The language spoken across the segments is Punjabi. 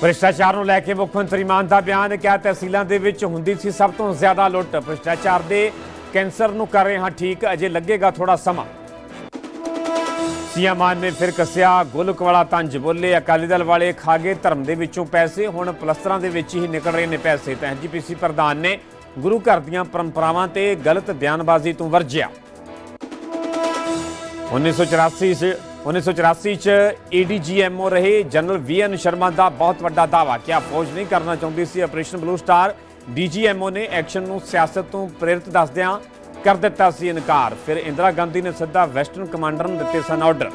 ਭ੍ਰਿਸ਼ਟਾਚਾਰ ਨੂੰ ਲੈ ਕੇ ਮੁੱਖ ਮੰਤਰੀ ਮਾਨ ਦਾ ਬਿਆਨ, ਕਿਹਾ ਤਹਿਸੀਲਾਂ ਦੇ ਵਿੱਚ ਹੁੰਦੀ ਸੀ ਸਭ ਤੋਂ ਜ਼ਿਆਦਾ ਲੁੱਟ। ਭ੍ਰਿਸ਼ਟਾਚਾਰ ਦੇ ਕੈਂਸਰ ਨੂੰ ਕਰ ਰਹੇ ਹਾਂ ਠੀਕ, ਅਜੇ ਲੱਗੇਗਾ ਥੋੜਾ ਸਮਾਂ। ਸੀਐਮ ਮਾਨ ਨੇ ਫਿਰ ਕੱਸਿਆ ਗੁਲਕ ਵਾਲਾ ਤੰਜ ਬੋਲੇ, ਅਕਾਲੀ ਦਲ ਵਾਲੇ ਖਾਗੇ ਧਰਮ ਦੇ ਵਿੱਚੋਂ ਪੈਸੇ, ਹੁਣ ਪਲਸਤਰਾਂ ਦੇ ਵਿੱਚ ਹੀ ਨਿਕਲ ਰਹੇ ਨੇ ਪੈਸੇ। ਤਾਂ ਐਜੀਪੀਸੀ ਪ੍ਰਧਾਨ ਨੇ ਗੁਰੂ ਘਰ ਦੀਆਂ ਪਰੰਪਰਾਵਾਂ ਤੇ ਗਲਤ ਬਿਆਨਬਾਜ਼ੀ ਤੋਂ ਵਰਜਿਆ। 1984 ਚ 1984 ਚ ਏਡੀਜੀਐਮਓ ਰਹੇ ਜਨਰਲ ਵੀਐਨ ਸ਼ਰਮਾ ਦਾ ਬਹੁਤ ਵੱਡਾ ਦਾਅਵਾ। ਕਿਹਾ ਫੌਜ ਨਹੀਂ ਕਰਨਾ ਚਾਹੁੰਦੀ ਸੀ? ਆਪਰੇਸ਼ਨ ਬਲੂ ਸਟਾਰ ਡੀਜੀਐਮਓ ਨੇ ਐਕਸ਼ਨ ਨੂੰ ਸਿਆਸਤ ਤੋਂ ਪ੍ਰੇਰਿਤ ਦੱਸਦਿਆਂ ਕਰ ਦਿੱਤਾ ਸੀ ਇਨਕਾਰ। ਫਿਰ ਇੰਦਰਾ ਗਾਂਧੀ ਨੇ ਸਿੱਧਾ ਵੈਸਟਰਨ ਕਮਾਂਡਰ ਨੂੰ ਦਿੱਤੇ ਸਨ ਆਰਡਰ।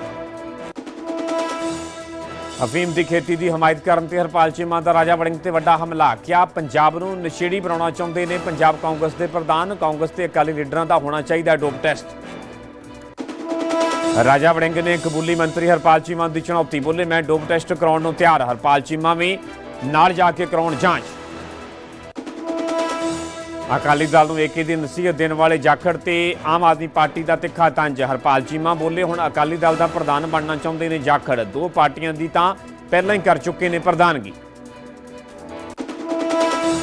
ਅਫੀਮ ਦੀ ਖੇਤੀ ਦੀ ਹਮਾਇਤ ਕਰਨ ਤੇ ਹਰਪਾਲ ਚੀਮਾ ਦਾ ਰਾਜਾ ਵੜਿੰਗ ਤੇ ਵੱਡਾ ਹਮਲਾ। ਕਿਹਾ ਪੰਜਾਬ ਨੂੰ ਨਸ਼ੇੜੀ ਬਣਾਉਣਾ ਚਾਹੁੰਦੇ ਨੇ? ਪੰਜਾਬ ਕਾਂਗਰਸ ਦੇ ਪ੍ਰਧਾਨ, ਕਾਂਗਰਸ ਤੇ ਅਕਾਲੀ ਲੀਡਰਾਂ ਦਾ ਹੋਣਾ ਚਾਹੀਦਾ ਡੋਪ ਟੈਸਟ। ਰਾਜਾ ਵੜਿੰਗ ਨੇ ਕਬੂਲੀ ਮੰਤਰੀ ਹਰਪਾਲ ਚੀਮਾ ਦੀ ਚੁਣੌਤੀ ਬੋਲੇ, ਮੈਂ ਡੋਪ ਟੈਸਟ ਕਰਾਉਣ ਨੂੰ ਤਿਆਰ ਹਰਪਾਲ ਚੀਮਾ ਵੀ ਨਾਲ ਜਾ ਕੇ ਕਰਾਉਣ ਜਾਂਚ। ਅਕਾਲੀ ਦਲ ਨੂੰ ਏਕੇ ਦੀ ਨਸੀਹਤ ਦੇਣ ਵਾਲੇ ਜਾਖੜ ਤੇ ਆਮ ਆਦਮੀ ਪਾਰਟੀ ਦਾ ਤਿੱਖਾ ਤੰਜ। ਹਰਪਾਲ ਚੀਮਾ ਬੋਲੇ, ਹੁਣ ਅਕਾਲੀ ਦਲ ਦਾ ਪ੍ਰਧਾਨ ਬਣਨਾ ਚਾਹੁੰਦੇ ਨੇ ਜਾਖੜ। ਦੋ ਪਾਰਟੀਆਂ ਦੀ ਤਾਂ ਪਹਿਲਾਂ ਹੀ ਕਰ ਚੁੱਕੇ ਨੇ ਪ੍ਰਧਾਨਗੀ।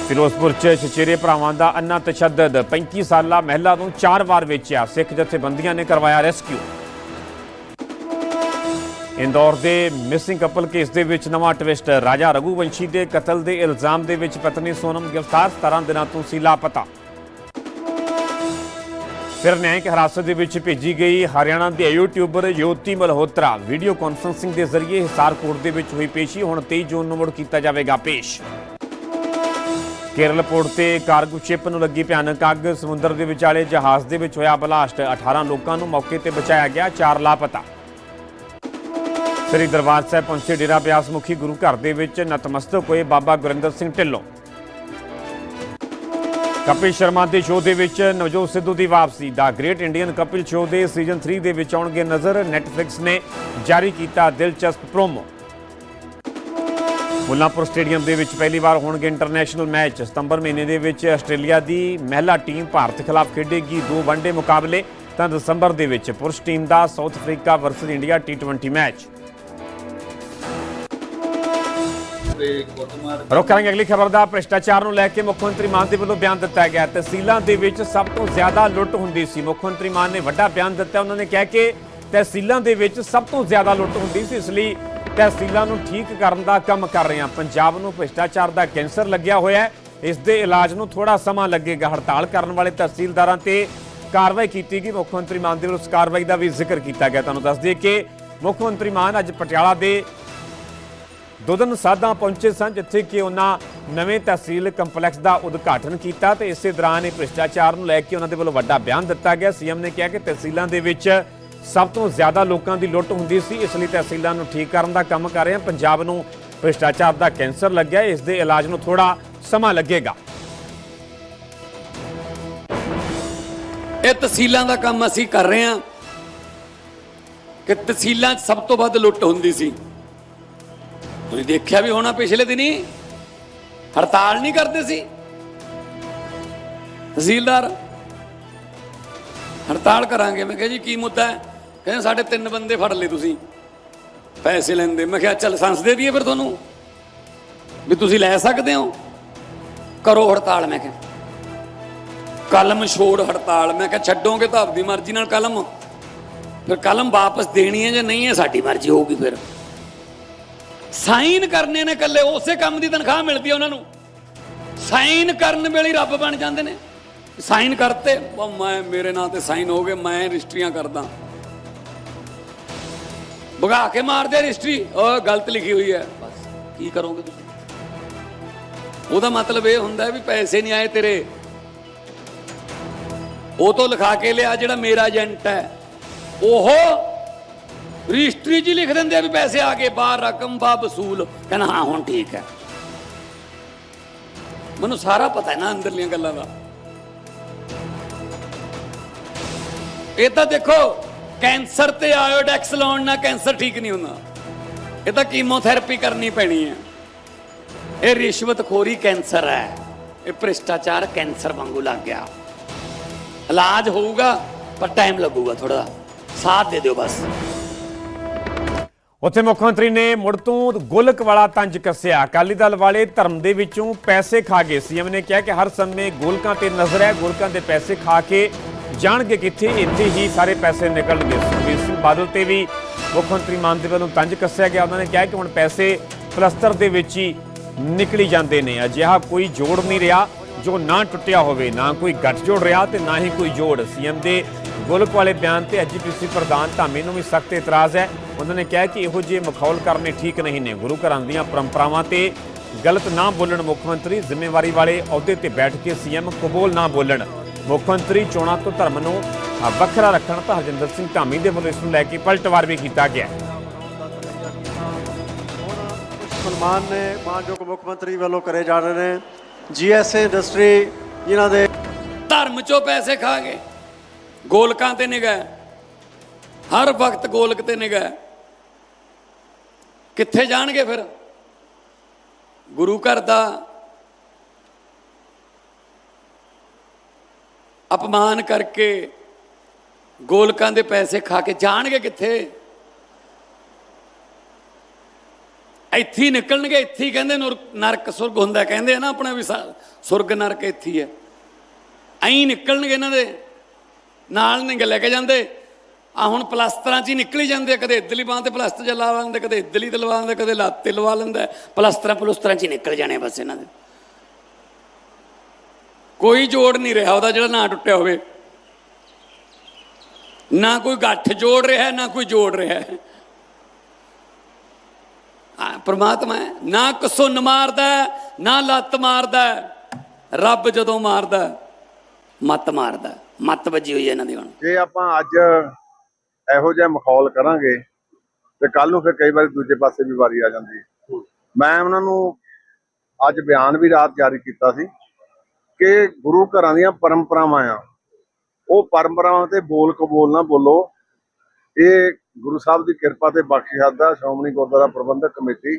ਫਿਰੋਜ਼ਪੁਰ ਚ ਚਚੇਰੇ ਭਰਾਵਾਂ ਦਾ ਅੰਨਾ ਤਸ਼ੱਦਦ। 35 ਸਾਲਾ ਮਹਿਲਾ ਨੂੰ ਚਾਰ ਵਾਰ ਵੇਚਿਆ। ਸਿੱਖ ਜਥੇਬੰਦੀਆਂ ਨੇ ਕਰਵਾਇਆ ਰੈਸਕਿਊ। ਇੰਦੌਰ ਦੇ ਮਿਸਿੰਗ ਕਪਲ ਕੇਸ ਦੇ ਵਿੱਚ ਨਵਾਂ ਟਵਿਸਟ। ਰਾਜਾ ਰਘੂਵੰਸ਼ੀ ਦੇ ਕਤਲ ਦੇ ਇਲਜ਼ਾਮ ਦੇ ਵਿੱਚ ਪਤਨੀ ਸੋਨਮ ਗ੍ਰਿਫਤਾਰ 17 ਦਿਨਾਂ ਤੋਂ ਸੀ ਲਾਪਤਾ। ਫਿਰ ਨਿਆਂਇਕ ਹਿਰਾਸਤ ਦੇ ਵਿੱਚ ਭੇਜੀ ਗਈ ਹਰਿਆਣਾ ਦੇ YouTuber Jyoti Malhotra. Video conferencing ਦੇ ਜ਼ਰੀਏ ਹਿਸਾਰ ਕੋਰਟ ਦੇ ਵਿੱਚ ਹੋਈ ਪੇਸ਼ੀ। ਹੁਣ 23 ਜੂਨ ਨੂੰ ਮੁੜ ਕੀਤਾ ਜਾਵੇਗਾ ਪੇਸ਼। ਕੇਰਲ ਪੋਰਟ ਤੇ ਕਾਰਗੋ ਸ਼ਿਪ ਨੂੰ ਲੱਗੀ ਭਿਆਨਕ ਅੱਗ। ਸਮੁੰਦਰ ਦੇ ਵਿਚਾਲੇ ਜਹਾਜ਼ ਦੇ ਵਿੱਚ ਹੋਇਆ ਬਲਾਸਟ। 18 ਲੋਕਾਂ ਨੂੰ ਮੌਕੇ ਤੇ ਬਚਾਇਆ ਗਿਆ 4 ਲਾਪਤਾ। ਸ੍ਰੀ ਦਰਬਾਰ ਸਾਹਿਬ ਪਹੁੰਚੇ ਡੇਰਾ ਬਿਆਸ ਮੁਖੀ ਗੁਰੂ ਘਰ ਦੇ ਵਿੱਚ ਨਤਮਸਤਕ ਹੋਏ ਬਾਬਾ ਗੁਰਿੰਦਰ ਸਿੰਘ ਢਿੱਲੋਂ। ਕਪਿਲ ਸ਼ਰਮਾ ਦੇ ਸ਼ੋਅ ਦੇ ਵਿੱਚ ਨਵਜੋਤ ਸਿੱਧੂ ਦੀ ਵਾਪਸੀ। The great Indian Kapil show ਦੇ ਸੀਜ਼ਨ 3 ਦੇ ਵਿੱਚ ਆਉਣਗੇ ਨਜ਼ਰ। ਨੈਟਫਲਿਕਸ ਨੇ ਜਾਰੀ ਕੀਤਾ ਦਿਲਚਸਪ ਪ੍ਰੋਮੋ। ਮੁੱਲਾਂਪੁਰ ਸਟੇਡੀਅਮ ਦੇ ਵਿੱਚ ਪਹਿਲੀ ਵਾਰ ਹੋਣਗੇ ਇੰਟਰਨੈਸ਼ਨਲ ਮੈਚ ਸਤੰਬਰ ਮਹੀਨੇ ਦੇ ਵਿੱਚ ਆਸਟ੍ਰੇਲੀਆ ਦੀ ਮਹਿਲਾ ਟੀਮ ਭਾਰਤ ਖਿਲਾਫ ਖੇਡੇਗੀ ਦੋ ਵਨਡੇ ਮੁਕਾਬਲੇ। ਤਾਂ ਦਸੰਬਰ ਦੇ ਵਿੱਚ ਪੁਰਸ਼ ਟੀਮ ਦਾ ਸਾਊਥ ਅਫਰੀਕਾ ਵਰਸਸ ਇੰਡੀਆ ਟੀ20 ਮੈਚ ਰੁਕ ਕਰਾਂਗੇ ਅਗਲੀ ਖਬਰ ਦਾ। ਭ੍ਰਿਸ਼ਟਾਚਾਰ ਨੂੰ ਲੈ ਕੇ ਮੁੱਖ ਮੰਤਰੀ ਮਾਨ ਦੇ ਵੱਲੋਂ ਬਿਆਨ ਦਿੱਤਾ ਗਿਆ ਤਹਿਸੀਲਾਂ ਦੇ ਵਿੱਚ ਸਭ ਤੋਂ ਜ਼ਿਆਦਾ ਲੁੱਟ ਹੁੰਦੀ ਸੀ। ਮੁੱਖ ਮੰਤਰੀ ਮਾਨ ਨੇ ਵੱਡਾ ਬਿਆਨ ਦਿੱਤਾ। ਉਹਨਾਂ ਨੇ ਕਿਹਾ ਕਿ ਤਹਿਸੀਲਾਂ ਦੇ ਵਿੱਚ ਸਭ ਤੋਂ ਜ਼ਿਆਦਾ ਲੁੱਟ ਹੁੰਦੀ ਸੀ, ਇਸ ਲਈ ਤਹਿਸੀਲਾਂ ਨੂੰ ਠੀਕ ਕਰਨ ਦਾ ਕੰਮ ਕਰ ਰਹੇ ਹਾਂ। ਪੰਜਾਬ ਨੂੰ ਭ੍ਰਿਸ਼ਟਾਚਾਰ ਦਾ ਕੈਂਸਰ ਲੱਗਿਆ ਹੋਇਆ ਹੈ। ਇਸ ਦੇ ਇਲਾਜ ਨੂੰ ਥੋੜਾ ਸਮਾਂ ਲੱਗੇਗਾ। ਹੜਤਾਲ ਕਰਨ ਵਾਲੇ ਤਹਿਸੀਲਦਾਰਾਂ ਤੇ ਕਾਰਵਾਈ ਕੀਤੀ ਗਈ। ਮੁੱਖ ਮੰਤਰੀ ਮਾਨ ਦੇ ਵੱਲੋਂ ਉਸ ਕਾਰਵਾਈ ਦਾ ਵੀ ਜ਼ਿਕਰ ਕੀਤਾ ਗਿਆ। ਤੁਹਾਨੂੰ ਦੱਸ ਦਈਏ ਕਿ ਮੁੱਖ ਮੰਤਰੀ ਮਾਨ ਅੱਜ ਪਟਿਆਲਾ ਦੇ ਦੁਦਨ ਸਾਧਾਂ ਪਹੁੰਚੇ ਸਨ, ਜਿੱਥੇ ਕਿ ਉਹਨਾਂ ਨਵੇਂ ਤਹਿਸੀਲ ਕੰਪਲੈਕਸ ਦਾ ਉਦਘਾਟਨ ਕੀਤਾ ਤੇ ਇਸੇ ਦੌਰਾਨ ਇਹ ਭ੍ਰਿਸ਼ਟਾਚਾਰ ਨੂੰ ਲੈ ਕੇ ਉਹਨਾਂ ਦੇ ਵੱਲੋਂ ਵੱਡਾ ਬਿਆਨ ਦਿੱਤਾ ਗਿਆ। ਸੀਐਮ ਨੇ ਕਿਹਾ ਕਿ ਤਹਿਸੀਲਾਂ ਦੇ ਵਿੱਚ ਸਭ ਤੋਂ ਜ਼ਿਆਦਾ ਲੋਕਾਂ ਦੀ ਲੁੱਟ ਹੁੰਦੀ ਸੀ, ਇਸ ਲਈ ਤਹਿਸੀਲਾਂ ਨੂੰ ਠੀਕ ਕਰਨ ਦਾ ਕੰਮ ਕਰ ਰਹੇ ਹਾਂ। ਪੰਜਾਬ ਨੂੰ ਭ੍ਰਿਸ਼ਟਾਚਾਰ ਦਾ ਕੈਂਸਰ ਲੱਗਿਆ, ਇਸ ਦੇ ਇਲਾਜ ਨੂੰ ਥੋੜਾ ਸਮਾਂ ਲੱਗੇਗਾ। ਇਹ ਤਹਿਸੀਲਾਂ ਦਾ ਕੰਮ ਅਸੀਂ ਕਰ ਰਹੇ ਹਾਂ ਕਿ ਤਹਿਸੀਲਾਂ 'ਚ ਸਭ ਤੋਂ ਵੱਧ ਲੁੱਟ ਹੁੰਦੀ ਸੀ। ਤੁਸੀਂ ਦੇਖਿਆ ਵੀ ਹੋਣਾ ਪਿਛਲੇ ਦਿਨੀ? ਹੜਤਾਲ ਨਹੀਂ ਕਰਦੇ ਸੀ? ਤਹਿਸੀਲਦਾਰ, ਹੜਤਾਲ ਕਰਾਂਗੇ। ਮੈਂ ਕਿਹਾ ਜੀ, ਕੀ ਮੁੱਦਾ ਹੈ? ਕਹਿੰਦੇ ਸਾਡੇ ਤਿੰਨ ਬੰਦੇ ਫੜ ਲਏ ਤੁਸੀਂ। ਪੈਸੇ ਲੈਂਦੇ। ਮੈਂ ਕਿਹਾ, ਚੱਲ ਲਾਇਸੈਂਸ ਦੇ ਦਈਏ ਫਿਰ ਤੁਹਾਨੂੰ। ਵੀ ਤੁਸੀਂ ਲੈ ਸਕਦੇ ਹੋ? ਕਰੋ ਹੜਤਾਲ, ਮੈਂ ਕਿਹਾ। ਕਲਮ ਛੋੜ ਹੜਤਾਲ। ਮੈਂ ਕਿਹਾ, ਛੱਡੋਗੇ ਤਾਂ ਆਪਦੀ ਮਰਜ਼ੀ ਨਾਲ ਕਲਮ। ਫਿਰ ਕਲਮ ਵਾਪਸ ਦੇਣੀ ਹੈ ਜਾਂ ਨਹੀਂ ਹੈ? ਸਾਡੀ ਮਰਜ਼ੀ ਹੋਊਗੀ ਫਿਰ। ਸਾਈਨ ਕਰਨੇ ਨੇ ਇਕੱਲੇ, ਉਸੇ ਕੰਮ ਦੀ ਤਨਖਾਹ ਮਿਲਦੀ ਹੈ ਉਹਨਾਂ ਨੂੰ। ਸਾਈਨ ਕਰਨ ਵੇਲੇ ਰੱਬ ਬਣ ਜਾਂਦੇ ਨੇ। ਸਾਈਨ ਕਰਤੇ, ਉਹ ਮੈਂ, ਮੇਰੇ ਨਾਂ ਤੇ ਸਾਈਨ ਹੋ ਗਏ, ਮੈਂ ਰਜਿਸਟਰੀਆਂ ਕਰਦਾ। ਭਗਾ ਕੇ ਮਾਰਦੇ ਰਜਿਸਟਰੀ, ਉਹ ਗਲਤ ਲਿਖੀ ਹੋਈ ਹੈ। ਬਸ, ਕੀ ਕਰੋਗੇ ਤੁਸੀਂ? ਉਹਦਾ ਮਤਲਬ ਇਹ ਹੁੰਦਾ ਵੀ ਪੈਸੇ ਨਹੀਂ ਆਏ ਤੇਰੇ। ਉਹ ਤੋਂ ਲਿਖਾ ਕੇ ਲਿਆ ਜਿਹੜਾ ਮੇਰਾ ਏਜੰਟ ਹੈ। ਉਹ ਰਜਿਸਟਰੀ 'ਚ ਹੀ ਲਿਖ ਦਿੰਦੇ ਆ ਵੀ ਪੈਸੇ ਆ ਗਏ, ਬਾਹਰ ਰਕਮ ਬਾ ਵਸੂਲ। ਕਹਿੰਦਾ, ਹਾਂ, ਹੁਣ ਠੀਕ ਹੈ। ਮੈਨੂੰ ਸਾਰਾ ਪਤਾ ਹੈ ਨਾ ਅੰਦਰਲੀਆਂ ਗੱਲਾਂ ਦਾ। ਇਹ ਤਾਂ ਦੇਖੋ, ਕੈਂਸਰ ਤੇ ਆਇਓਡੈਕਸ ਲਾਉਣ ਨਾਲ ਕੈਂਸਰ ਠੀਕ ਨਹੀਂ ਹੁੰਦਾ। ਇਹ ਤਾਂ ਕੀਮੋਥੈਰੇਪੀ ਕਰਨੀ ਪੈਣੀ ਹੈ। ਇਹ ਰਿਸ਼ਵਤਖੋਰੀ ਕੈਂਸਰ ਹੈ। ਇਹ ਭ੍ਰਿਸ਼ਟਾਚਾਰ ਕੈਂਸਰ ਵਾਂਗੂ ਲੱਗ ਗਿਆ। ਇਲਾਜ ਹੋਊਗਾ, ਪਰ ਟਾਈਮ ਲੱਗੂਗਾ ਥੋੜਾ ਸਾਥ ਦੇ ਦਿਓ ਬਸ। ਉੱਥੇ ਮੁੱਖ ਮੰਤਰੀ ਨੇ ਮੁੜ ਤੋਂ ਗੋਲਕ ਵਾਲਾ ਤੰਜ ਕੱਸਿਆ। ਅਕਾਲੀ ਦਲ ਵਾਲੇ ਧਰਮ ਦੇ ਵਿੱਚੋਂ ਪੈਸੇ ਖਾ ਗਏ। ਸੀਐਮ ਨੇ ਕਿਹਾ ਕਿ ਹਰ ਸਮੇਂ ਗੋਲਕਾਂ ਤੇ ਨਜ਼ਰ ਹੈ। ਗੋਲਕਾਂ ਦੇ ਪੈਸੇ ਖਾ ਕੇ ਜਾਣਗੇ ਕਿੱਥੇ? ਇੱਥੇ ਹੀ ਸਾਰੇ ਪੈਸੇ ਨਿਕਲਣਗੇ। ਸੁਖਬੀਰ ਸਿੰਘ ਬਾਦਲ ਤੇ ਵੀ ਮੁੱਖ ਮੰਤਰੀ ਮਾਨ ਦੇ ਵੱਲੋਂ ਤੰਜ ਕੱਸਿਆ ਗਿਆ। ਉਹਨਾਂ ਨੇ ਕਿਹਾ ਕਿ ਹੁਣ ਪੈਸੇ ਪਲਸਤਰ ਦੇ ਵਿੱਚ ਹੀ ਨਿਕਲੀ ਜਾਂਦੇ ਨੇ। ਅਜਿਹਾ ਕੋਈ ਜੋੜ ਨਹੀਂ ਰਿਹਾ ਜੋ ਨਾ ਟੁੱਟਿਆ ਹੋਵੇ, ਨਾ ਕੋਈ ਗੱਠ ਜੋੜ ਰਿਹਾ ਤੇ ਨਾ ਹੀ ਕੋਈ ਜੋੜ। ਸੀਐਮ ਦੇ ਗੋਲਕ ਵਾਲੇ ਬਿਆਨ ਤੇ ਐਜੀਪੀਸੀ ਪ੍ਰਧਾਨ ਧਾਮੀ ਨੂੰ ਵੀ ਸਖਤ ਇਤਰਾਜ਼ ਹੈ। ਉਹਨਾਂ ਨੇ ਕਿਹਾ ਕਿ ਇਹੋ ਜਿਹੇ ਮਖੌਲ ਕਰਨੇ ਠੀਕ ਨਹੀਂ ਨੇ। ਗੁਰੂ ਘਰਾਂ ਦੀਆਂ ਪਰੰਪਰਾਵਾਂ ਤੇ ਗਲਤ ਨਾ ਬੋਲਣ ਮੁੱਖ ਮੰਤਰੀ ਜ਼ਿੰਮੇਵਾਰੀ ਵਾਲੇ ਅਹੁਦੇ ਤੇ ਬੈਠ ਕੇ ਸੀਐਮ ਕਬੂਲ ਨਾ ਬੋਲਣ। ਮੁੱਖ ਮੰਤਰੀ ਚੋਣਾਂ ਤੋਂ ਧਰਮ ਨੂੰ ਵੱਖਰਾ ਰੱਖਣ ਤਾਂ ਹਰਜਿੰਦਰ ਸਿੰਘ ਧਾਮੀ ਦੇ ਵੱਲੋਂ ਇਸ ਨੂੰ ਲੈ ਕੇ ਪਲਟਵਾਰ ਵੀ ਕੀਤਾ ਗਿਆ। ਹੈ। ਸਨਮਾਨ ਨੇ ਮਾਨਯੋਗ ਮੁੱਖ ਮੰਤਰੀ ਵੱਲੋਂ ਕਰੇ ਜਾ ਰਹੇ ਨੇ। ਜੀਐਸਏ ਇੰਡਸਟਰੀ ਜਿਨ੍ਹਾਂ ਦੇ ਧਰਮ ਚੋਂ ਪੈਸੇ ਖਾ ਗਏ ਗੋਲਕਾਂ ਤੇ ਨਿਗਾਹ ਹਰ ਵਕਤ ਗੋਲਕ ਤੇ ਨਿਗਾਹ ਕਿੱਥੇ ਜਾਣਗੇ ਫਿਰ? ਗੁਰੂ ਘਰ ਦਾ ਅਪਮਾਨ ਕਰਕੇ ਗੋਲਕਾਂ ਦੇ ਪੈਸੇ ਖਾ ਕੇ ਜਾਣਗੇ ਕਿੱਥੇ? ਇੱਥੇ ਹੀ ਨਿਕਲਣਗੇ, ਇੱਥੇ ਹੀ ਕਹਿੰਦੇ ਨੁਰ- ਨਰਕ ਸੁਰਗ ਹੁੰਦਾ। ਕਹਿੰਦੇ ਆ ਨਾ ਆਪਣਾ ਵੀ ਸੁਰਗ ਨਰਕ ਇੱਥੇ ਹੀ ਹੈ। ਐਂ ਨਿਕਲਣਗੇ ਇਹਨਾਂ ਦੇ। ਨਾਲ ਨਹੀਂ ਲੈ ਕੇ ਜਾਂਦੇ। ਆ ਹੁਣ ਪਲਸਤਰਾਂ 'ਚ ਹੀ ਨਿਕਲੀ ਜਾਂਦੇ ਕਦੇ ਇਧਰਲੀ ਬਾਂਹ ਤੇ ਪਲਸਤਰ ਚ ਲਾ ਲੈਂਦੇ ਕਦੇ ਇਧਰਲੀ ਤੇ ਲਵਾ ਲੈਂਦੇ ਕਦੇ ਲੱਤ ਤੇ ਲਵਾ ਲੈਂਦਾ। ਪਲਸਤਰਾਂ ਪਲੁਸਤਰਾਂ 'ਚ ਹੀ ਨਿਕਲ ਜਾਣੇ ਬਸ ਇਹਨਾਂ ਦੇ। ਕੋਈ ਜੋੜ ਨਹੀਂ ਰਿਹਾ ਉਹਦਾ ਜਿਹੜਾ ਨਾ ਟੁੱਟਿਆ ਹੋਵੇ। ਨਾ ਕੋਈ ਗੱਠ ਜੋੜ ਰਿਹਾ ਨਾ ਕੋਈ ਜੋੜ ਰਿਹਾ। ਪਰਮਾਤਮਾ ਨਾ ਕਸੁੰਨ ਮਾਰਦਾ ਨਾ ਲੱਤ ਮਾਰਦਾ। ਰੱਬ ਜਦੋਂ ਮਾਰਦਾ ਹੈ, ਮੱਤ ਮਾਰਦਾ। ਮੱਤ ਵੱਜੀ ਹੋਈ ਹੈ ਇਹਨਾਂ ਦੀ ਹੁਣ। ਜੇ ਆਪਾਂ ਅੱਜ ਇਹੋ ਜਿਹਾ ਮਾਹੌਲ ਕਰਾਂਗੇ ਤੇ ਕੱਲ ਨੂੰ ਫਿਰ ਕਈ ਵਾਰੀ ਦੂਜੇ ਪਾਸੇ ਵੀ ਵਾਰੀ ਆ ਜਾਂਦੀ ਹੈ। ਮੈਂ ਉਹਨਾਂ ਨੂੰ ਅੱਜ ਬਿਆਨ ਵੀ ਰਾਤ ਜਾਰੀ ਕੀਤਾ ਸੀ ਕਿ ਗੁਰੂ ਘਰਾਂ ਦੀਆਂ ਪਰੰਪਰਾਵਾਂ ਆ। ਉਹ ਪਰੰਪਰਾਵਾਂ ਤੇ ਬੋਲ ਕਬੋਲ ਨਾ ਬੋਲੋ। ਇਹ ਗੁਰੂ ਸਾਹਿਬ ਦੀ ਕਿਰਪਾ ਤੇ ਬਖਸ਼ਿਸ਼ ਦਾ ਸ਼੍ਰੋਮਣੀ ਗੁਰਦੁਆਰਾ ਪ੍ਰਬੰਧਕ ਕਮੇਟੀ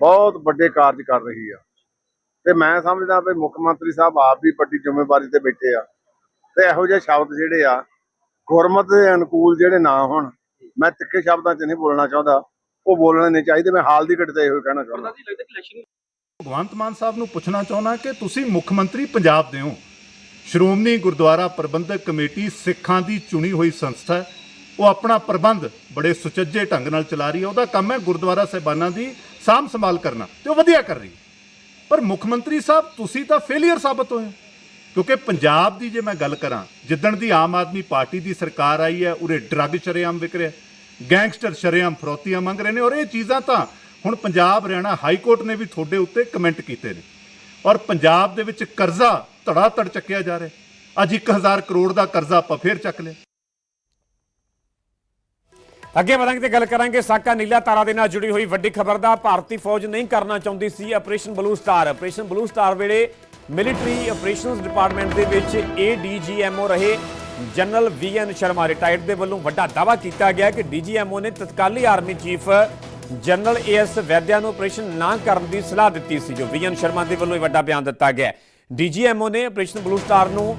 ਬਹੁਤ ਵੱਡੇ ਕਾਰਜ ਕਰ ਰਹੀ ਆ। ਤੇ ਮੈਂ ਸਮਝਦਾ ਵੀ ਮੁੱਖ ਮੰਤਰੀ ਸਾਹਿਬ ਆਪ ਵੀ ਵੱਡੀ ਜ਼ਿੰਮੇਵਾਰੀ ਤੇ ਬੈਠੇ ਆ। ਤੇ ਇਹੋ ਜਿਹੇ ਸ਼ਬਦ ਜਿਹੜੇ ਆ ਗੁਰਮਤ ਦੇ ਅਨੁਕੂਲ ਜਿਹੜੇ ਨਾ ਹੋਣ ਮੈਂ ਤਿੱਖੇ ਸ਼ਬਦਾਂ 'ਚ ਨਹੀਂ ਬੋਲਣਾ ਚਾਹੁੰਦਾ ਉਹ ਬੋਲਣੇ ਨਹੀਂ ਚਾਹੀਦੇ ਮੈਂ ਹਾਲ ਦੀ ਘੜੀ ਤੇ ਇਹੋ ਕਹਿਣਾ ਚਾਹੁੰਦਾ। ਭਗਵੰਤ ਮਾਨ ਸਾਹਿਬ ਨੂੰ ਪੁੱਛਣਾ ਚਾਹੁੰਦਾ ਕਿ ਤੁਸੀਂ ਮੁੱਖ ਮੰਤਰੀ ਪੰਜਾਬ ਦੇ ਹੋ। ਸ਼੍ਰੋਮਣੀ ਗੁਰਦੁਆਰਾ ਪ੍ਰਬੰਧਕ ਕਮੇਟੀ ਸਿੱਖਾਂ ਦੀ ਚੁਣੀ ਹੋਈ ਸੰਸਥਾ ਹੈ। ਉਹ ਆਪਣਾ ਪ੍ਰਬੰਧ ਬੜੇ ਸੁਚੱਜੇ ਢੰਗ ਨਾਲ ਚਲਾ ਰਹੀ ਹੈ। ਉਹਦਾ ਕੰਮ ਹੈ ਗੁਰਦੁਆਰਾ ਸਾਹਿਬਾਨਾਂ ਦੀ ਸਾਂਭ ਸੰਭਾਲ ਕਰਨਾ ਤੇ ਉਹ ਵਧੀਆ ਕਰ ਰਹੀ ਪਰ ਮੁੱਖ ਮੰਤਰੀ ਸਾਹਿਬ ਤੁਸੀਂ ਤਾਂ ਫੇਲਿਅਰ ਸਾਬਤ ਹੋਏ। ਕਿਉਂਕਿ ਪੰਜਾਬ ਦੀ ਜੇ ਮੈਂ ਗੱਲ ਕਰਾਂ, ਜਿੱਦਣ ਦੀ ਆਮ ਆਦਮੀ ਪਾਰਟੀ ਦੀ ਸਰਕਾਰ ਆਈ ਹੈ, ਉਰੇ ਡਰੱਗ ਸ਼ਰੇਆਮ ਵਿਕ ਰਿਹਾ ਗੈਂਗਸਟਰ ਸ਼ਰੇਆਮ ਫਰੋਤੀਆਂ ਮੰਗ ਰਹੇ ਨੇ, ਔਰ ਇਹ ਚੀਜ਼ਾਂ ਤਾਂ ਹੁਣ ਪੰਜਾਬ, ਹਰਿਆਣਾ ਹਾਈ ਕੋਰਟ ਨੇ ਵੀ ਤੁਹਾਡੇ ਉੱਤੇ ਕਮੈਂਟ ਕੀਤੇ ਨੇ। ਔਰ ਪੰਜਾਬ ਦੇ ਵਿੱਚ ਕਰਜ਼ਾ ਧੜਾ ਧੜ ਚੱਕਿਆ ਜਾ ਰਿਹਾ। ਅੱਜ 1000 ਕਰੋੜ ਦਾ ਕਰਜ਼ਾ ਆਪਾਂ ਫੇਰ ਚੱਕ ਲਿਆ। ਅੱਗੇ ਵਧਾਂਗੇ ਤੇ ਗੱਲ ਕਰਾਂਗੇ ਸਾਕਾ ਨੀਲਾ ਤਾਰਾ ਦੇ ਨਾਲ ਜੁੜੀ ਹੋਈ ਵੱਡੀ ਖਬਰ ਦਾ। ਭਾਰਤੀ ਫੌਜ ਨਹੀਂ ਕਰਨਾ ਚਾਹੁੰਦੀ ਸੀ, operation blue star. Operation blue star ਵੇਲੇ ਮਿਲਟਰੀ ਆਪਰੇਸ਼ਨਸ ਡਿਪਾਰਟਮੈਂਟ ਦੇ ਵਿੱਚ ਏਡੀਜੀਐਮਓ ਰਹੇ ਜਨਰਲ ਵੀਐਨ ਸ਼ਰਮਾ। ਰਿਟਾਇਰਡ ਦੇ ਵੱਲੋਂ ਵੱਡਾ ਦਾਅਵਾ ਕੀਤਾ ਗਿਆ ਕਿ ਡੀਜੀਐਮਓ ਨੇ ਤਤਕਾਲੀ army chief general AS Vaidya ਨੂੰ ਆਪਰੇਸ਼ਨ ਨਾ ਕਰਨ ਦੀ ਸਲਾਹ ਦਿੱਤੀ ਸੀ, ਜੋ ਵੀਐਨ ਸ਼ਰਮਾ ਦੇ ਵੱਲੋਂ ਇਹ ਵੱਡਾ ਬਿਆਨ ਦਿੱਤਾ ਗਿਆ। ਡੀਜੀਐਮਓ ਨੇ ਆਪਰੇਸ਼ਨ ਬਲੂ ਸਟਾਰ ਨੂੰ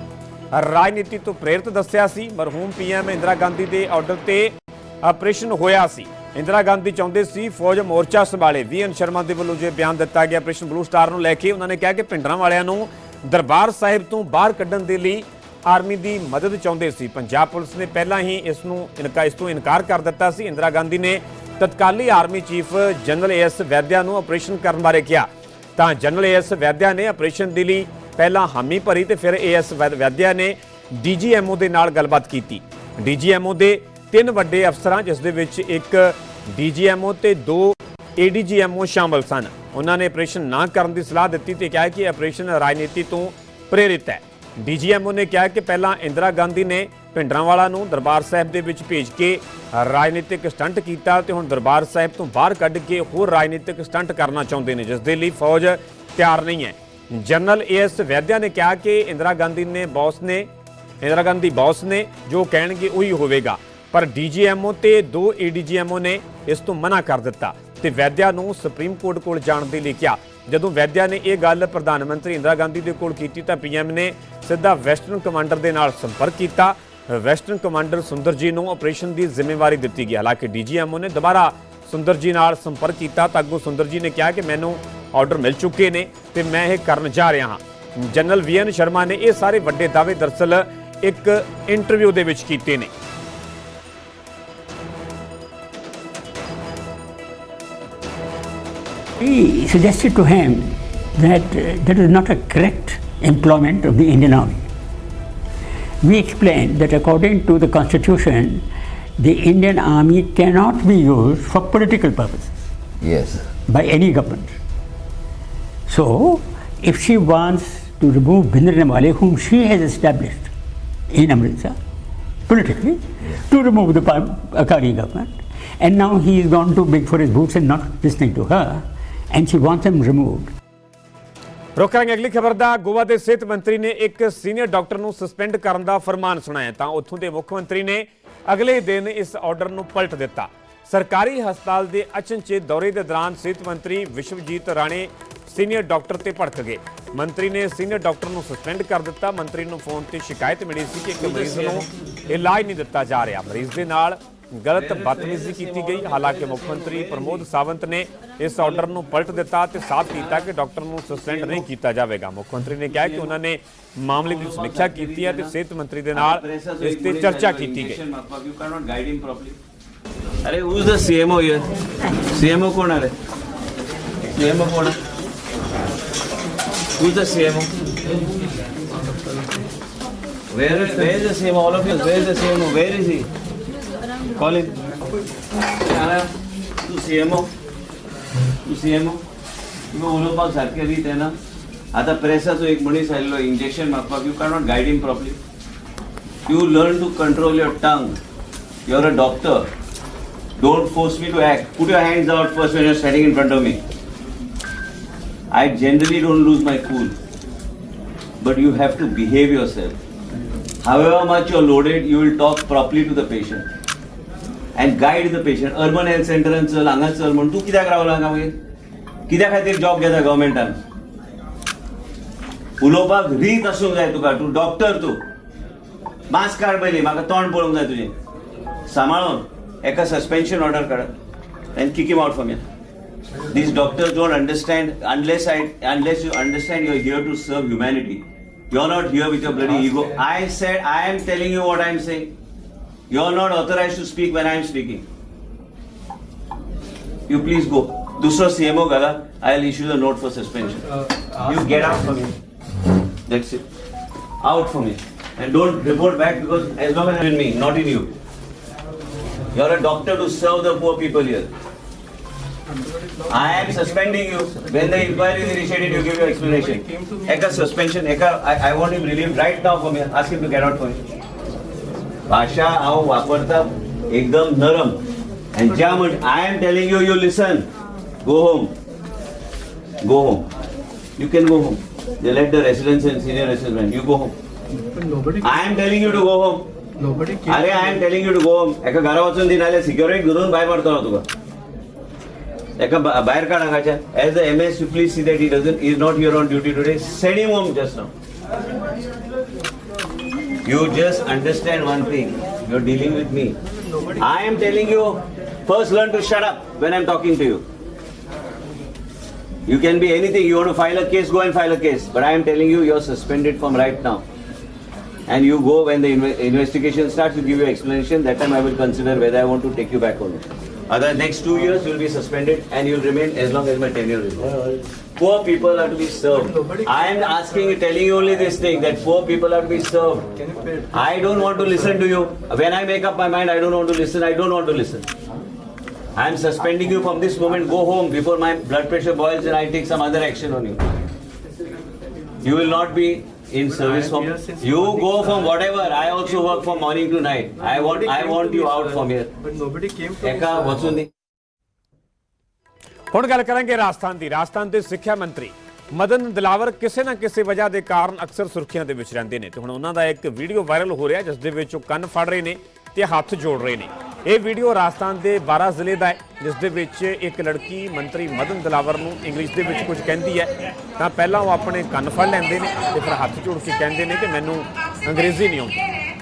ਰਾਜਨੀਤੀ ਤੋਂ ਪ੍ਰੇਰਿਤ ਦੱਸਿਆ ਸੀ, ਮਰਹੂਮ ਪੀਐਮ ਇੰਦਰਾ ਗਾਂਧੀ ਦੇ ਆਰਡਰ ਤੇ ਆਪਰੇਸ਼ਨ ਹੋਇਆ ਸੀ। ਇੰਦਰਾ ਗਾਂਧੀ ਚਾਹੁੰਦੇ ਸੀ ਫੌਜ ਮੋਰਚਾ ਸੰਭਾਲੇ। ਵੀਐਨ ਸ਼ਰਮਾ ਦੇ ਵੱਲੋਂ ਜੇ ਬਿਆਨ ਦਿੱਤਾ ਗਿਆ ਆਪਰੇਸ਼ਨ ਬਲੂ ਸਟਾਰ ਨੂੰ ਲੈ ਕੇ ਉਹਨਾਂ ਨੇ ਕਿਹਾ ਕਿ ਭਿੰਡਰਾਂ ਵਾਲਿਆਂ ਨੂੰ ਦਰਬਾਰ ਸਾਹਿਬ ਤੋਂ ਬਾਹਰ ਕੱਢਣ ਦੇ ਲਈ ਆਰਮੀ ਦੀ ਮਦਦ ਚਾਹੁੰਦੇ ਸੀ। ਪੰਜਾਬ ਪੁਲਿਸ ਨੇ ਪਹਿਲਾਂ ਹੀ ਇਸ ਨੂੰ ਇਨਕਾ, ਇਸ ਤੋਂ ਇਨਕਾਰ ਕਰ ਦਿੱਤਾ ਸੀ। ਇੰਦਰਾ ਗਾਂਧੀ ਨੇ ਤਤਕਾਲੀ army chief general AS Vaidya ਨੂੰ ਆਪਰੇਸ਼ਨ ਕਰਨ ਬਾਰੇ ਕਿਹਾ। ਤਾਂ ਜਨਰਲ ਏਐਸ ਵੈਦਿਆ ਨੇ ਆਪਰੇਸ਼ਨ ਦੇ ਲਈ ਪਹਿਲਾਂ ਹਾਮੀ ਭਰੀ ਤੇ ਫਿਰ ਏਐਸ ਵੈਦਿਆ ਨੇ ਡੀਜੀਐਮਓ ਦੇ ਨਾਲ ਗੱਲਬਾਤ ਕੀਤੀ। ਡੀਜੀਐਮਓ ਦੇ ਤਿੰਨ ਵੱਡੇ ਅਫਸਰਾਂ, ਜਿਸ ਦੇ ਵਿੱਚ ਇੱਕ ਡੀਜੀਐਮਓ ਤੇ ਦੋ ਏਡੀਜੀਐਮਓ ਸ਼ਾਮਲ ਸਨ। ਉਹਨਾਂ ਨੇ ਆਪਰੇਸ਼ਨ ਨਾ ਕਰਨ ਦੀ ਸਲਾਹ ਦਿੱਤੀ ਤੇ ਕਿਹਾ ਕਿ ਆਪਰੇਸ਼ਨ ਰਾਜਨੀਤੀ ਤੋਂ ਪ੍ਰੇਰਿਤ ਹੈ। ਡੀਜੀਐਮਓ ਨੇ ਕਿਹਾ ਕਿ ਪਹਿਲਾਂ ਇੰਦਰਾ ਗਾਂਧੀ ਨੇ ਭਿੰਡਰਾਂਵਾਲਾ ਨੂੰ ਦਰਬਾਰ ਸਾਹਿਬ ਦੇ ਵਿੱਚ ਭੇਜ ਕੇ ਰਾਜਨੀਤਿਕ ਸਟੰਟ ਕੀਤਾ ਤੇ ਹੁਣ ਦਰਬਾਰ ਸਾਹਿਬ ਤੋਂ ਬਾਹਰ ਕੱਢ ਕੇ ਹੋਰ ਰਾਜਨੀਤਿਕ ਸਟੰਟ ਕਰਨਾ ਚਾਹੁੰਦੇ ਨੇ, ਜਿਸ ਦੇ ਲਈ ਫੌਜ ਤਿਆਰ ਨਹੀਂ ਹੈ। ਜਨਰਲ ਏਐਸ ਵੈਦਿਆ ਨੇ ਕਿਹਾ ਕਿ ਇੰਦਰਾ ਗਾਂਧੀ ਨੇ ਬੌਸ ਨੇ, ਇੰਦਰਾ ਗਾਂਧੀ ਬੌਸ ਨੇ ਜੋ ਕਹਿਣਗੇ ਉਹੀ ਹੋਵੇਗਾ। ਪਰ ਡੀਜੀਐਮਓ ਤੇ ਦੋ ਏਡੀਜੀਐਮਓ ਨੇ ਇਸ ਤੋਂ ਮਨਾ ਕਰ ਦਿੱਤਾ ਤੇ ਵੈਦਿਆ ਨੂੰ ਸੁਪਰੀਮ ਕੋਰਟ ਕੋਲ ਜਾਣ ਦੇ ਲਈ ਕਿਹਾ। ਜਦੋਂ ਵੈਦਿਆ ਨੇ ਇਹ ਗੱਲ ਪ੍ਰਧਾਨ ਮੰਤਰੀ ਇੰਦਰਾ ਗਾਂਧੀ ਦੇ ਕੋਲ ਕੀਤੀ ਤਾਂ ਪੀਐਮ ਨੇ ਸਿੱਧਾ ਵੈਸਟਰਨ ਕਮਾਂਡਰ ਦੇ ਨਾਲ ਸੰਪਰਕ ਕੀਤਾ। ਵੈਸਟਰਨ ਕਮਾਂਡਰ ਸੁੰਦਰ ਜੀ ਨੂੰ ਆਪਰੇਸ਼ਨ ਦੀ ਜ਼ਿੰਮੇਵਾਰੀ ਦਿੱਤੀ ਗਈ। ਹਾਲਾਂਕਿ ਡੀਜੀਐਮਓ ਨੇ ਦੁਬਾਰਾ ਸੁੰਦਰ ਜੀ ਨਾਲ ਸੰਪਰਕ ਕੀਤਾ ਤਾਂ ਅੱਗੋਂ ਸੁੰਦਰ ਜੀ ਨੇ ਕਿਹਾ ਕਿ ਮੈਨੂੰ ਆਰਡਰ ਮਿਲ ਚੁੱਕੇ ਨੇ ਤੇ ਮੈਂ ਇਹ ਕਰਨ ਜਾ ਰਿਹਾ ਹਾਂ। ਜਨਰਲ ਵੀਐਨ ਸ਼ਰਮਾ ਨੇ ਇਹ ਸਾਰੇ ਵੱਡੇ ਦਾਅਵੇ ਦਰਸਲ ਇੱਕ ਇੰਟਰਵਿਊ ਦੇ ਵਿੱਚ ਕੀਤੇ ਨੇ। We suggested to him that uh, that is not a correct employment of the Indian Army. We explained that according to the Constitution, the Indian Army cannot be used for political purposes Yes. by any government. So, if she wants to remove Nawale, whom she has established in Amritsar, politically, to remove the Akari government, and now he is gone too big for his boots and not listening to her, and she wants him removed. ਰੁਕ ਕਰਾਂਗੇ ਅਗਲੀ ਖਬਰ ਦਾ। ਗੋਆ ਦੇ ਸਿਹਤ ਮੰਤਰੀ ਨੇ ਇੱਕ ਸੀਨੀਅਰ ਡਾਕਟਰ ਨੂੰ ਸਸਪੈਂਡ ਕਰਨ ਦਾ ਫਰਮਾਨ ਸੁਣਾਇਆ ਤਾਂ ਉੱਥੋਂ ਦੇ ਮੁੱਖ ਮੰਤਰੀ ਨੇ ਅਗਲੇ ਦਿਨ ਇਸ ਆਰਡਰ ਨੂੰ ਪਲਟ ਦਿੱਤਾ। ਸਰਕਾਰੀ ਹਸਪਤਾਲ ਦੇ ਅਚਨਚੇਤ ਦੌਰੇ ਦੇ ਦੌਰਾਨ ਸਿਹਤ ਮੰਤਰੀ ਵਿਸ਼ਵਜੀਤ ਰਾਣੇ ਸੀਨੀਅਰ ਡਾਕਟਰ ਤੇ ਭੜਕ ਗਏ। ਮੰਤਰੀ ਨੇ ਸੀਨੀਅਰ ਡਾਕਟਰ ਨੂੰ ਸਸਪੈਂਡ ਕਰ ਦਿੱਤਾ। ਮੰਤਰੀ ਨੂੰ ਫੋਨ ਤੇ ਸ਼ਿਕਾਇਤ ਮਿਲੀ ਸੀ ਕਿ ਇੱਕ ਮਰੀਜ਼ ਨੂੰ ਇਲਾਜ ਨਹੀਂ ਦਿੱਤਾ ਜਾ ਰਿਹਾ। ਮਰੀਜ਼ ਦੇ ਨਾਲ ਗਲਤ ਬਦਤਮੀਜ਼ੀ ਕੀਤੀ ਗਈ। ਹਾਲਾਂਕਿ ਮੁੱਖ ਮੰਤਰੀ ਪ੍ਰਮੋਦ ਸਾਵੰਤ ਨੇ ਇਸ ਆਰਡਰ ਨੂੰ ਪਲਟ ਦਿੱਤਾ ਤੇ ਸਾਫ਼ ਕੀਤਾ ਕਿ ਡਾਕਟਰ ਨੂੰ ਸਸਪੈਂਡ ਨਹੀਂ ਕੀਤਾ ਜਾਵੇਗਾ। ਮੁੱਖ ਮੰਤਰੀ ਨੇ ਕਿਹਾ ਕਿ ਉਹਨਾਂ ਨੇ ਮਾਮਲੇ ਦੀ ਸਮੀਖਿਆ ਕੀਤੀ ਹੈ ਤੇ ਸਿਹਤ ਮੰਤਰੀ ਦੇ ਨਾਲ ਇਸ ਤੇ ਚਰਚਾ ਕੀਤੀ ਗਈ। ਅਰੇ ਉਸ ਦਾ ਸੀਐਮਓ ਯਾਰ ਸੀਐਮਓ ਕੋਣ ਹੈ ਸੀਐਮਓ ਕੋਣ ਉਸ ਦਾ CMO Where is, where is the same? All of you, where is the same? Where? Colin, Ana, ਤੁਸੀਂ ਐਮੋ ਤੁਸੀਂ એમો મેં ઓલો પાક સારખી રીતે એના આ તો પ્રેસર તો એક મણી સાયલો ઇન્જેક્શન માપવા you can not guide him properly you learn to control your tongue you are a doctor don't force me to act put your hands out first when you standing in front of me I generally don't lose my cool but you have to behave yourself. However much you're loaded, you will talk properly to the patient. And guide the patient urban health सेंटरान चल हांगा चल म्हण तूं कित्याक रावला हांगा मागीर कित्या खातीर जॉब घेता गव्हर्मेंटान उलोवपाक रीत आसूंक जाय तुका तूं डॉक्टर तूं. मास्क काड पयली म्हाका तोंड पळोवंक जाय तुजें सांबाळून एका suspension order card and kick him out for this doctors don't understand unless I unless you understand your here to serve humanity you are not here with your bloody ego I said I am telling you what I am saying saying. You're not authorized to speak when I'm speaking. You please go. दूसरा CMO gala, I'll issue the note for suspension. You get out from here. That's it. Out from here. And don't report back because as long as I'm in me, not in you. You're a doctor to serve the poor people here. I am suspending you. When the inquiry is initiated, you give your explanation. Eka suspension, Eka, I, I want him relieved right now from here. Ask him to get out from here. भाषा हांव वापरता एकदम नरम. And ज्या म्हण I am telling you you listen go home go home you can go home they let the residents and senior resident you go home I am telling you to go home अरे I am telling you to go home एका घरा वचून दी नाल्यार सिक्युरिटी धरून भायर मारतलो तुका. एका भायर काड हांगाच्या as the M S you please see that he doesn't is not your on duty today send him home just now You just understand one thing. You're dealing with me. I am telling you, first learn to shut up when I'm talking to you. You can be anything. You want to file a case, go and file a case. But I am telling you, you're suspended from right now. And you go when the inve- investigation starts, you give your explanation. That time I will consider whether I want to take you back or not. Other next two years, you'll be suspended and you'll remain as long as my tenure is. Poor people are to be served. I am asking you, telling you only this thing that poor people are to be served. I don't want to listen to you. When I make up my mind, I don't want to listen. I don't want to listen. I am suspending you from this moment. Go home before my blood pressure boils and I take some other action on you. You will not be in service from. You go from whatever. I also work from morning to night. I want. I want you out from here. But nobody came from Eka, what's the ਹੁਣ ਗੱਲ ਕਰਾਂਗੇ ਰਾਜਸਥਾਨ ਦੀ ਰਾਜਸਥਾਨ ਦੇ ਸਿੱਖਿਆ ਮੰਤਰੀ ਮਦਨ ਦਿਲਾਵਰ ਕਿਸੇ ਨਾ ਕਿਸੇ ਵਜ੍ਹਾ ਦੇ ਕਾਰਨ ਅਕਸਰ ਸੁਰਖੀਆਂ ਦੇ ਵਿੱਚ ਰਹਿੰਦੇ ਨੇ ਤੇ ਹੁਣ ਉਹਨਾਂ ਦਾ ਇੱਕ ਵੀਡੀਓ ਵਾਇਰਲ ਹੋ ਰਿਹਾ ਜਿਸ ਦੇ ਵਿੱਚ ਉਹ ਕੰਨ ਫੜ ਰਹੇ ਨੇ ਤੇ ਹੱਥ ਜੋੜ ਰਹੇ ਨੇ। ਇਹ ਵੀਡੀਓ ਰਾਜਸਥਾਨ ਦੇ 12 ਜ਼ਿਲ੍ਹੇ ਦਾ ਹੈ, ਜਿਸ ਦੇ ਵਿੱਚ ਇੱਕ ਲੜਕੀ ਮੰਤਰੀ ਮਦਨ ਦਲਾਵਰ ਨੂੰ ਇੰਗਲਿਸ਼ ਦੇ ਵਿੱਚ ਕੁਝ ਕਹਿੰਦੀ ਹੈ। ਤਾਂ ਪਹਿਲਾਂ ਉਹ ਆਪਣੇ ਕੰਨ ਫੜ ਲੈਂਦੇ ਨੇ ਤੇ ਫਿਰ ਹੱਥ ਜੋੜ ਕੇ ਕਹਿੰਦੇ ਨੇ ਕਿ ਮੈਨੂੰ ਅੰਗਰੇਜ਼ੀ ਨਹੀਂ ਆਉਂਦੀ।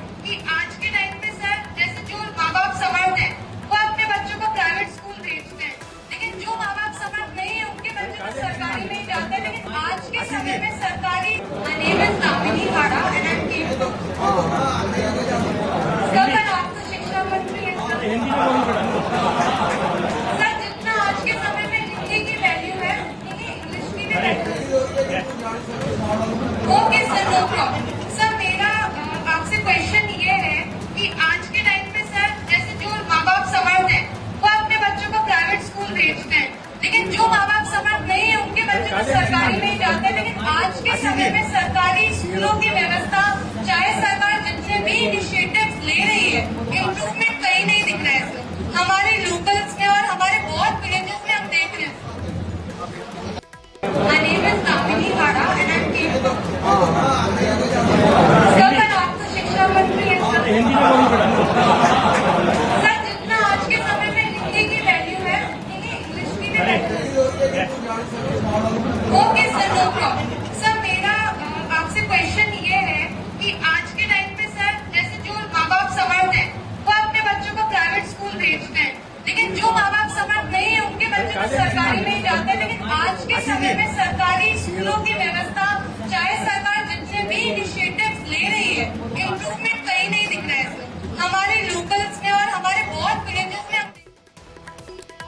ఓకే